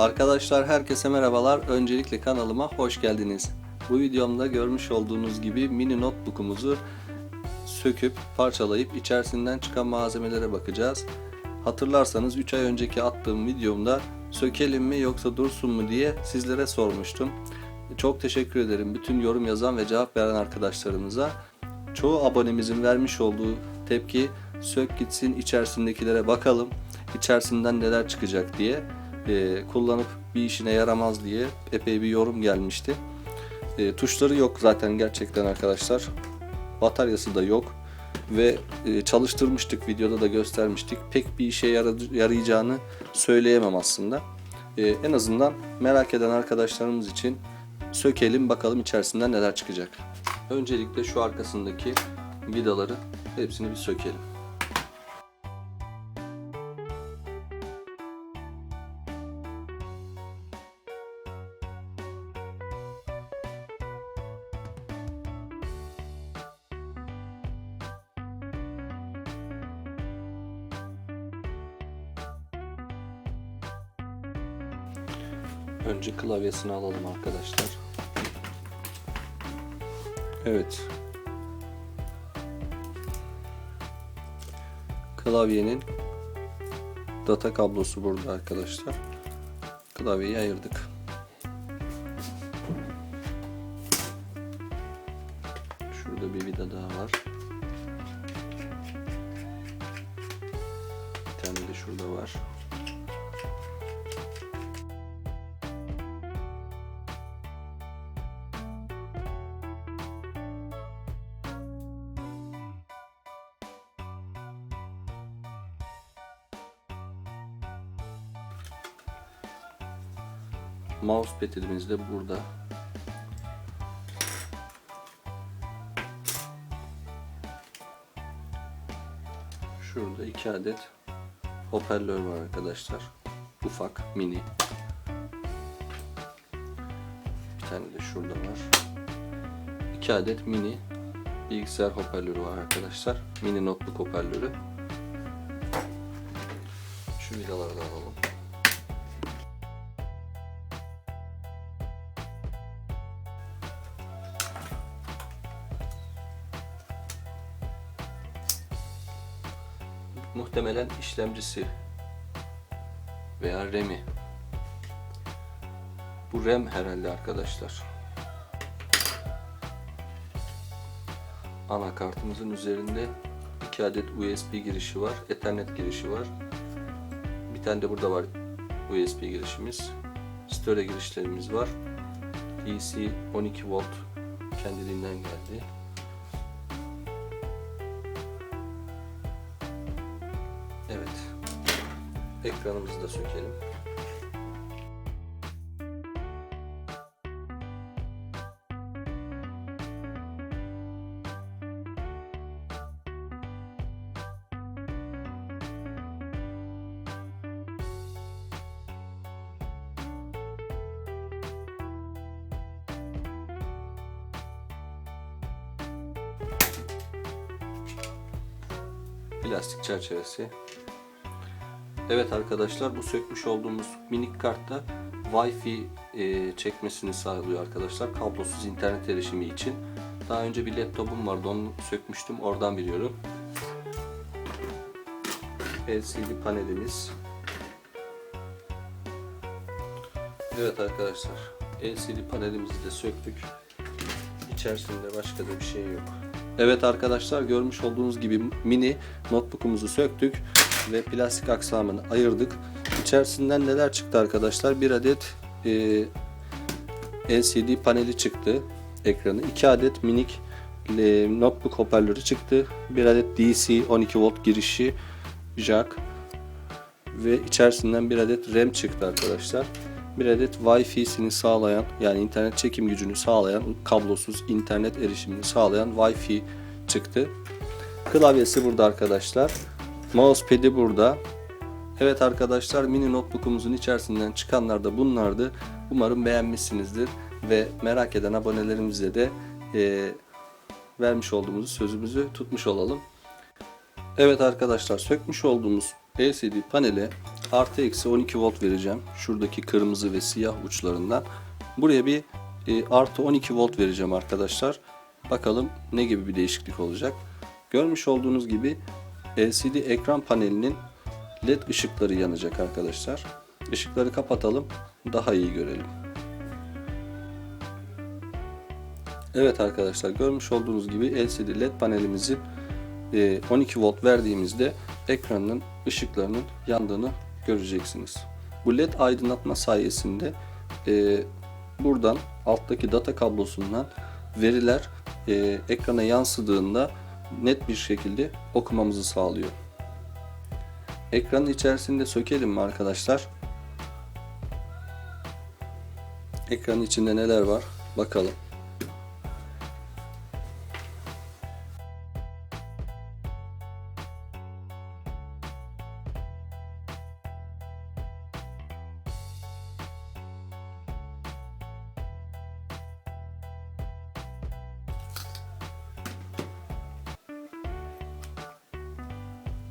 Arkadaşlar herkese merhabalar. Öncelikle kanalıma hoş geldiniz. Bu videomda görmüş olduğunuz gibi mini notebook'umuzu söküp parçalayıp içerisinden çıkan malzemelere bakacağız. Hatırlarsanız 3 ay önceki attığım videomda sökelim mi yoksa dursun mu diye sizlere sormuştum. Çok teşekkür ederim bütün yorum yazan ve cevap veren arkadaşlarımıza. Çoğu abonemizin vermiş olduğu tepki sök gitsin içerisindekilere bakalım içerisinden neler çıkacak diye e, kullanıp bir işine yaramaz diye epey bir yorum gelmişti. E, tuşları yok zaten gerçekten arkadaşlar. Bataryası da yok ve e, çalıştırmıştık videoda da göstermiştik. Pek bir işe yarayacağını söyleyemem aslında. E, en azından merak eden arkadaşlarımız için sökelim bakalım içerisinden neler çıkacak. Öncelikle şu arkasındaki vidaları hepsini bir sökelim. Önce klavyesini alalım arkadaşlar. Evet. Klavyenin data kablosu burada arkadaşlar. Klavyeyi ayırdık. Şurada bir vida daha var. Bir tane de şurada var. Mousepad'imiz de burada. Şurada iki adet hoparlör var arkadaşlar. Ufak, mini. Bir tane de şurada var. İki adet mini bilgisayar hoparlörü var arkadaşlar. Mini notebook hoparlörü. Şu vidaları da alalım. Muhtemelen işlemcisi veya RAM'i. Bu RAM herhalde arkadaşlar. Anakartımızın üzerinde iki adet USB girişi var, Ethernet girişi var. Bir tane de burada var USB girişimiz. Stereo girişlerimiz var. DC 12 volt kendiliğinden geldi. Ekranımızı da sökelim. Plastik çerçevesi Evet arkadaşlar bu sökmüş olduğumuz minik kartta Wi-Fi e, çekmesini sağlıyor arkadaşlar. Kablosuz internet erişimi için. Daha önce bir laptopum vardı onu sökmüştüm oradan biliyorum. LCD panelimiz. Evet arkadaşlar LCD panelimizi de söktük. İçerisinde başka da bir şey yok. Evet arkadaşlar görmüş olduğunuz gibi mini notebook'umuzu söktük ve plastik aksamını ayırdık. İçerisinden neler çıktı arkadaşlar? Bir adet e, LCD paneli çıktı ekranı. 2 adet minik e, notebook hoparlörü çıktı. Bir adet DC 12 volt girişi jack ve içerisinden bir adet RAM çıktı arkadaşlar. Bir adet Wi-Fi'sini sağlayan yani internet çekim gücünü sağlayan kablosuz internet erişimini sağlayan Wi-Fi çıktı. Klavyesi burada arkadaşlar. Mousepad'i burada. Evet arkadaşlar mini notebook'umuzun içerisinden çıkanlar da bunlardı. Umarım beğenmişsinizdir ve merak eden abonelerimize de e, vermiş olduğumuz sözümüzü tutmuş olalım. Evet arkadaşlar sökmüş olduğumuz LCD paneli artı eksi 12 volt vereceğim. Şuradaki kırmızı ve siyah uçlarından. Buraya bir e, artı 12 volt vereceğim arkadaşlar. Bakalım ne gibi bir değişiklik olacak. Görmüş olduğunuz gibi LCD ekran panelinin led ışıkları yanacak arkadaşlar. Işıkları kapatalım daha iyi görelim. Evet arkadaşlar görmüş olduğunuz gibi LCD led panelimizin e, 12 volt verdiğimizde ekranın ışıklarının yandığını göreceksiniz. Bu led aydınlatma sayesinde e, buradan alttaki data kablosundan veriler e, ekrana yansıdığında net bir şekilde okumamızı sağlıyor. Ekranın içerisinde sökelim mi arkadaşlar? Ekranın içinde neler var? Bakalım.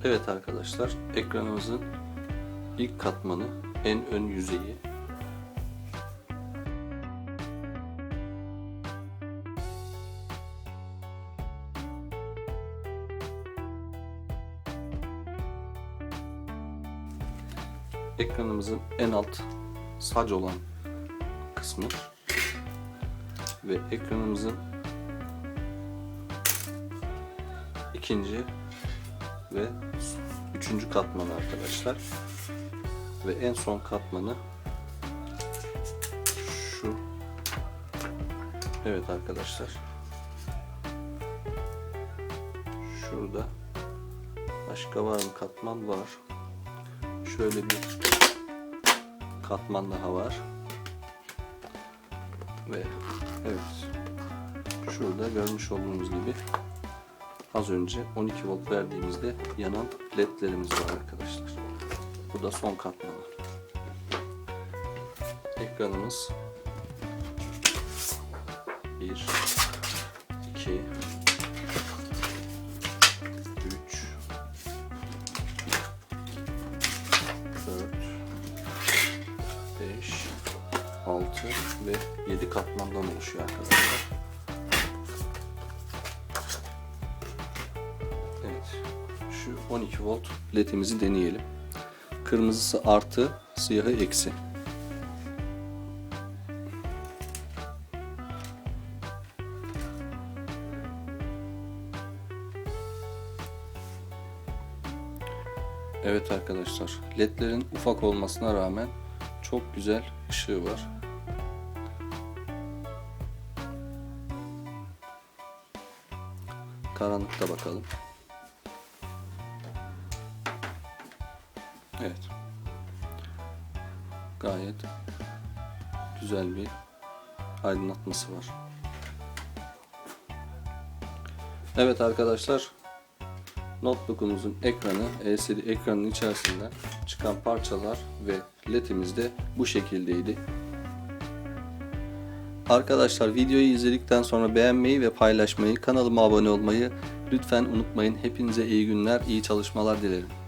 Evet arkadaşlar, ekranımızın ilk katmanı, en ön yüzeyi. Ekranımızın en alt sac olan kısmı ve ekranımızın ikinci ve üçüncü katmanı arkadaşlar. Ve en son katmanı şu. Evet arkadaşlar. Şurada başka var mı? Katman var. Şöyle bir katman daha var. Ve evet şurada görmüş olduğunuz gibi az önce 12 volt verdiğimizde yanan ledlerimiz var arkadaşlar. Bu da son katmanı. Ekranımız 1 2 3 4 5 6 ve 7 katmandan oluşuyor arkadaşlar. 12 volt ledimizi deneyelim. Kırmızısı artı, siyahı eksi. Evet arkadaşlar, ledlerin ufak olmasına rağmen çok güzel ışığı var. Karanlıkta bakalım. Evet. Gayet güzel bir aydınlatması var. Evet arkadaşlar. Notebook'umuzun ekranı, LCD ekranın içerisinden çıkan parçalar ve ledimiz de bu şekildeydi. Arkadaşlar videoyu izledikten sonra beğenmeyi ve paylaşmayı, kanalıma abone olmayı lütfen unutmayın. Hepinize iyi günler, iyi çalışmalar dilerim.